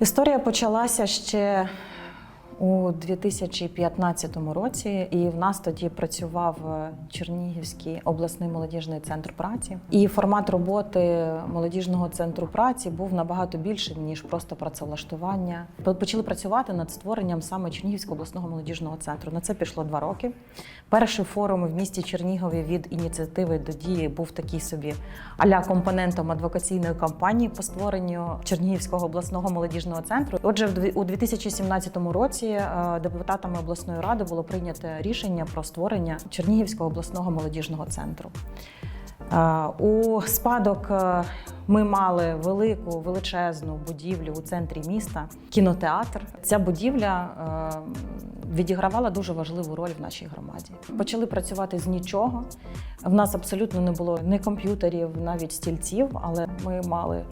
Історія почалася ще у 2015 році, і в нас тоді працював е, Чернігівський обласний молодіжний центр праці. І формат роботи молодіжного центру праці був набагато більший ніж просто працевлаштування. Почали працювати над створенням саме Чернігівського обласного молодіжного центру. На це пішло два роки. Перший форум в місті Чернігові від ініціативи до дії був такий собі аля компонентом адвокаційної кампанії по створенню Чернігівського обласного молодіжного центру. Отже, у 2017 році е, депутатами обласної ради було прийнято рішення про створення Чернігівського обласного молодіжного центру. Е, У спадок е, ми мали велику величезну будівлю у центрі міста, кінотеатр. Ця будівля відігравала дуже важливу роль в нашій громаді. Почали працювати з нічого. В нас абсолютно не було ні комп'ютерів, навіть стільців, але ми мали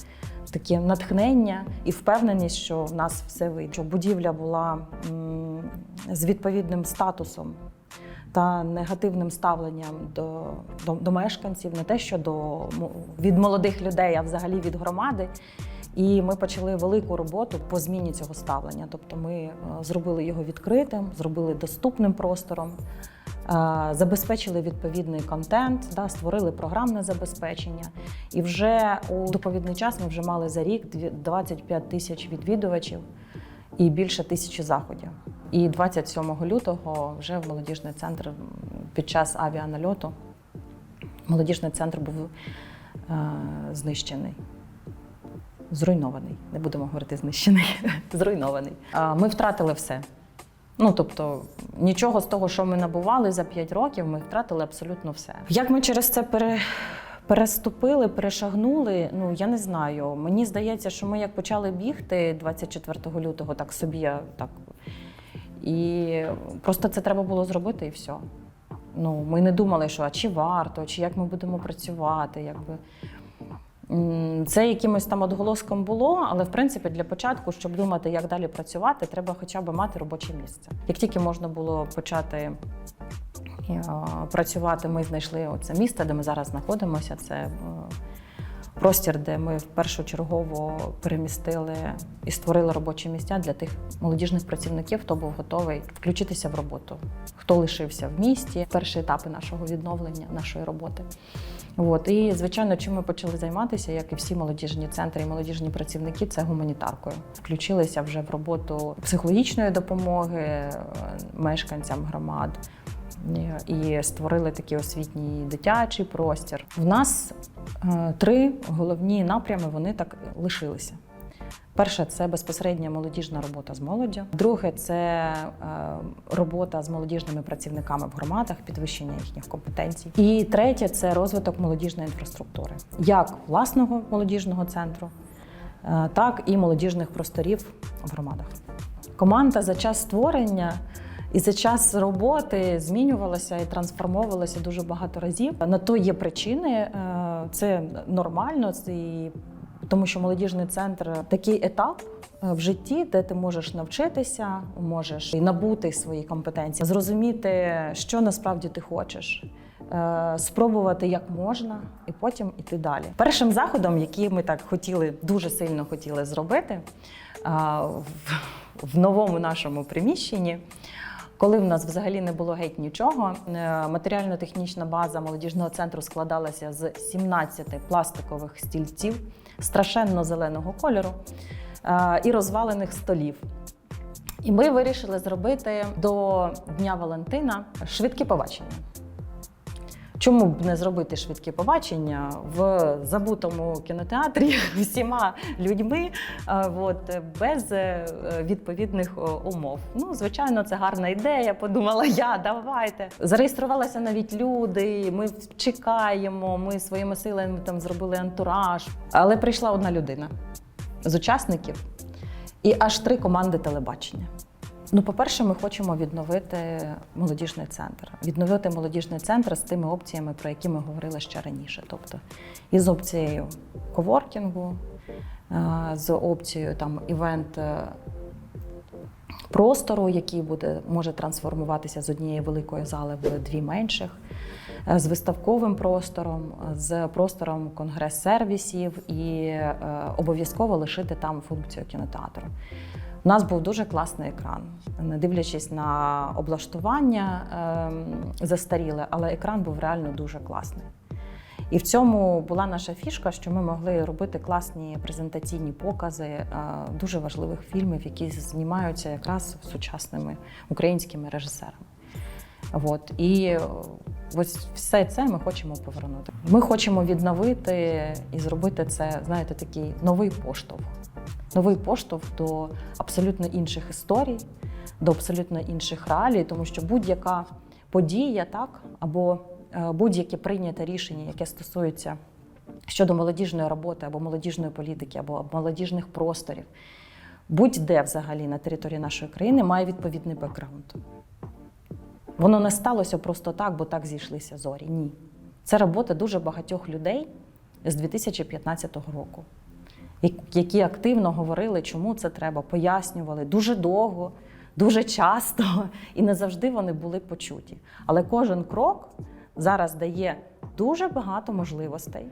таке натхнення і впевненість, що в нас все вийде. Що Будівля була з відповідним статусом та негативним ставленням до, до, до мешканців, не те, що до від молодих людей, а взагалі від громади. І ми почали велику роботу по зміні цього ставлення. Тобто ми е, зробили його відкритим, зробили доступним простором, забезпечили відповідний контент, да, створили програмне забезпечення. І вже у доповідний час ми вже мали за рік 25 тисяч відвідувачів і більше тисячі заходів. І 27 лютого вже в молодіжний центр під час авіанальоту молодіжний центр був е, знищений. Зруйнований. Не будемо говорити знищений, зруйнований. Ми втратили все. Ну, тобто, нічого з того, що ми набували за 5 років, ми втратили абсолютно все. Як ми через це пере... переступили, перешагнули, ну я не знаю. Мені здається, що ми як почали бігти 24 лютого, так собі так. І просто це треба було зробити і все. Ну, ми не думали, що а чи варто, чи як ми будемо працювати. Якби. Це якимось там отголоском було, але в принципі для початку, щоб думати, як далі працювати, треба хоча б мати робоче місце. Як тільки можна було почати е, працювати, ми знайшли оце місце, де ми зараз знаходимося. Це е, простір, де ми першочергово перемістили і створили робочі місця для тих молодіжних працівників, хто був готовий включитися в роботу, хто лишився в місті. Перші етапи нашого відновлення, нашої роботи. От. І, звичайно, чим ми почали займатися, як і всі молодіжні центри і молодіжні працівники, це гуманітаркою. Включилися вже в роботу психологічної допомоги е, мешканцям громад і створили такий освітній дитячий простір. В нас е, три головні напрями вони так лишилися. Перше це безпосередня молодіжна робота з молоддю. Друге це е, робота з молодіжними працівниками в громадах, підвищення їхніх компетенцій. І третє це розвиток молодіжної інфраструктури, як власного молодіжного центру, е, так і молодіжних просторів в громадах. Команда за час створення і за час роботи змінювалася і трансформовувалася дуже багато разів. На то є причини, е, це нормально. І тому що молодіжний центр такий етап е, в житті, де ти можеш навчитися, можеш набути свої компетенції, зрозуміти, що насправді ти хочеш. е, Спробувати як можна, і потім іти далі. Першим заходом, який ми так хотіли, дуже сильно хотіли зробити в, в новому нашому приміщенні, коли в нас взагалі не було геть нічого, е, матеріально-технічна база молодіжного центру складалася з 17 пластикових стільців страшенно зеленого кольору е, і розвалених столів. І ми вирішили зробити до Дня Валентина швидкі побачення. Чому б не зробити швидкі побачення в забутому кінотеатрі всіма людьми, е, от, без е, відповідних е, умов? Ну, звичайно, це гарна ідея. Подумала я, давайте. Зареєструвалися навіть люди. Ми чекаємо. Ми своїми силами там зробили антураж. Але прийшла одна людина з учасників і аж три команди телебачення. Ну, по-перше, ми хочемо відновити молодіжний центр. Відновити молодіжний центр з тими опціями, про які ми говорили ще раніше. Тобто із опцією коворкінгу, е, з опцією там івент. Простору, який буде може трансформуватися з однієї великої зали в дві менших, е, з виставковим простором, з простором конгрес-сервісів і е, обов'язково лишити там функцію кінотеатру. У нас був дуже класний екран, не дивлячись на облаштування ем, застаріле, але екран був реально дуже класний. І в цьому була наша фішка, що ми могли робити класні презентаційні покази е, дуже важливих фільмів, які знімаються якраз сучасними українськими режисерами. От. І е, ось все це ми хочемо повернути. Ми хочемо відновити і зробити це, знаєте, такий новий поштовх. Новий поштовх до абсолютно інших історій, до абсолютно інших реалій, тому що будь-яка подія, так, або будь-яке прийняте рішення, яке стосується щодо молодіжної роботи або молодіжної політики, або молодіжних просторів, будь-де взагалі на території нашої країни має відповідний бекграунд. Воно не сталося просто так, бо так зійшлися зорі. Ні. Це робота дуже багатьох людей з 2015 року, які активно говорили, чому це треба, пояснювали дуже довго, дуже часто, і не завжди вони були почуті. Але кожен крок зараз дає дуже багато можливостей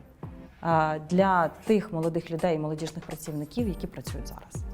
для тих молодих людей молодіжних працівників, які працюють зараз.